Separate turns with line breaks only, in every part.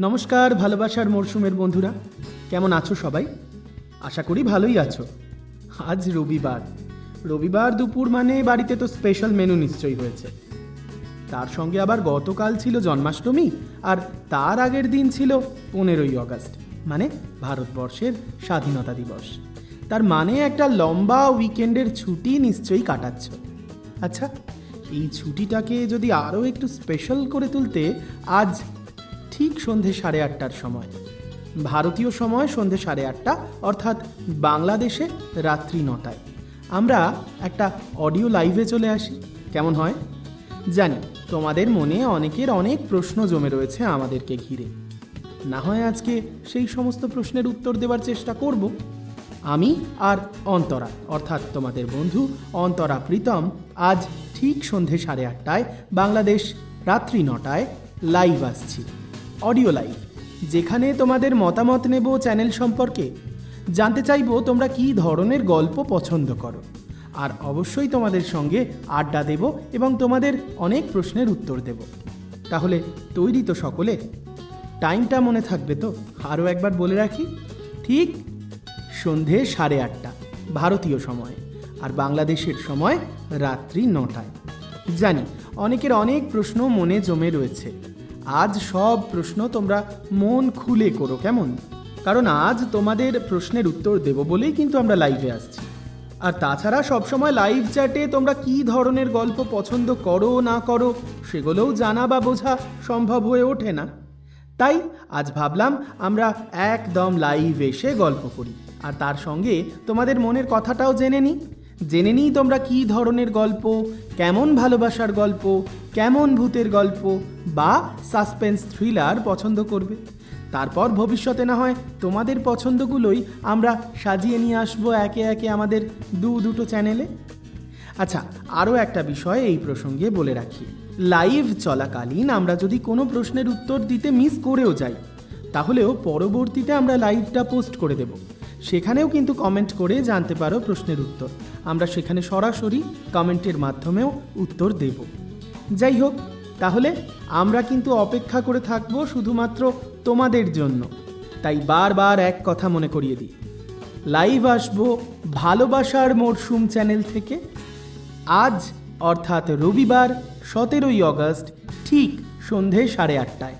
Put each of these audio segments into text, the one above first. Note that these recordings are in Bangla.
নমস্কার, ভালোবাসার মরশুমের বন্ধুরা। কেমন আছো সবাই? আশা করি ভালোই আছো। আজ রবিবার। রবিবার দুপুর মানে বাড়িতে তো স্পেশাল মেনু নিশ্চয়ই হয়েছে। তার সঙ্গে আবার গতকাল ছিল জন্মাষ্টমী, আর তার আগের দিন ছিল পনেরোই আগস্ট মানে ভারতবর্ষের স্বাধীনতা দিবস। তার মানে একটা লম্বা উইকেন্ডের ছুটি নিশ্চয়ই কাটাচ্ছ। আচ্ছা এই ছুটিটাকে যদি আরও একটু স্পেশাল করে তুলতে আজ ঠিক সন্ধে সাড়ে আটটার সময়। ভারতীয় সময় সন্ধে সাড়ে আটটা, অর্থাৎ বাংলাদেশে রাত্রি নটায়। আমরা একটা অডিও লাইভে চলে আসি। কেমন হয়? জানি, তোমাদের মনে অনেকের অনেক প্রশ্ন জমে রয়েছে আমাদেরকে ঘিরে। না হয় আজকে সেই সমস্ত প্রশ্নের উত্তর দেওয়ার চেষ্টা করব। আমি আর অন্তরা, অর্থাৎ তোমাদের বন্ধু অন্তরা প্রীতম, আজ ঠিক সন্ধে সাড়ে আটটায় বাংলাদেশ রাত্রি নটায় লাইভ আসছি। অডিও লাইভ, যেখানে তোমাদের মতামত নেব চ্যানেল সম্পর্কে। জানতে চাইব তোমরা কী ধরনের গল্প পছন্দ করো। আর অবশ্যই তোমাদের সঙ্গে আড্ডা দেব এবং তোমাদের অনেক প্রশ্নের উত্তর দেব। তাহলে তৈরি তো সকলে। টাইমটা মনে থাকবে তো? আরও একবার বলে রাখি, ঠিক সন্ধে সাড়ে আটটা, ভারতীয় সময়, আর বাংলাদেশের সময় রাত্রি নটায়। জানি, অনেকের অনেক প্রশ্ন মনে জমে রয়েছে। আজ সব প্রশ্ন তোমরা মন খুলে করো, কেমন? কারণ আজ তোমাদের প্রশ্নের উত্তর দেব বলেই কিন্তু আমরা লাইভে আসছি। আর তাছাড়া সবসময় লাইভ চ্যাটে তোমরা কি ধরনের গল্প পছন্দ করো, না করো, সেগুলোও জানা বা বোঝা সম্ভব হয়ে ওঠে না। তাই আজ ভাবলাম আমরা একদম লাইভ এসে গল্প করি। আর তার সঙ্গে তোমাদের মনের কথাটাও জেনে নিই। জেনে নিই তোমরা কী ধরনের গল্প, কেমন ভালোবাসার গল্প, কেমন ভূতের গল্প বা সাসপেন্স থ্রিলার পছন্দ করবে। তারপর ভবিষ্যতে না হয় তোমাদের পছন্দগুলোই আমরা সাজিয়ে নিয়ে আসব একে একে আমাদের দু দুটো চ্যানেলে। আচ্ছা আরও একটা বিষয় এই প্রসঙ্গে বলে রাখি। লাইভ চলাকালীন আমরা যদি কোনো প্রশ্নের উত্তর দিতে মিস করেও যাই, তাহলেও পরবর্তীতে আমরা লাইভটা পোস্ট করে দেব। সেখানেও কিন্তু কমেন্ট করে জানতে পারো প্রশ্নের উত্তর। আমরা সেখানে সরাসরি কমেন্টের মাধ্যমেও উত্তর দেব। যাই হোক, তাহলে আমরা কিন্তু অপেক্ষা করে থাকব শুধুমাত্র তোমাদের জন্য। তাই বারবার এক কথা মনে করিয়ে দিই। লাইভ আসব ভালোবাসার মরশুম চ্যানেল থেকে। আজ, অর্থাৎ রবিবার, সতেরোই আগস্ট ঠিক সন্ধে সাড়ে আটটায়।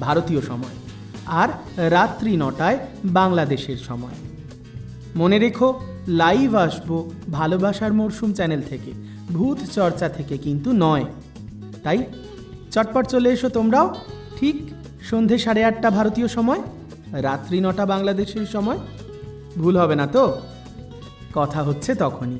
ভারতীয় সময়। আর রাত্রি নটায় বাংলাদেশের সময়। মনে রেখো লাইভ আসব ভালোবাসার মরশুম চ্যানেল থেকে। ভূত চর্চা থেকে কিন্তু নয়। তাই চটপট চলে এসো তোমরাও। ঠিক সন্ধে সাড়ে আটটা ভারতীয় সময়, রাত্রি নটা বাংলাদেশের সময়। ভুল হবে না তো? কথা হচ্ছে তখনই।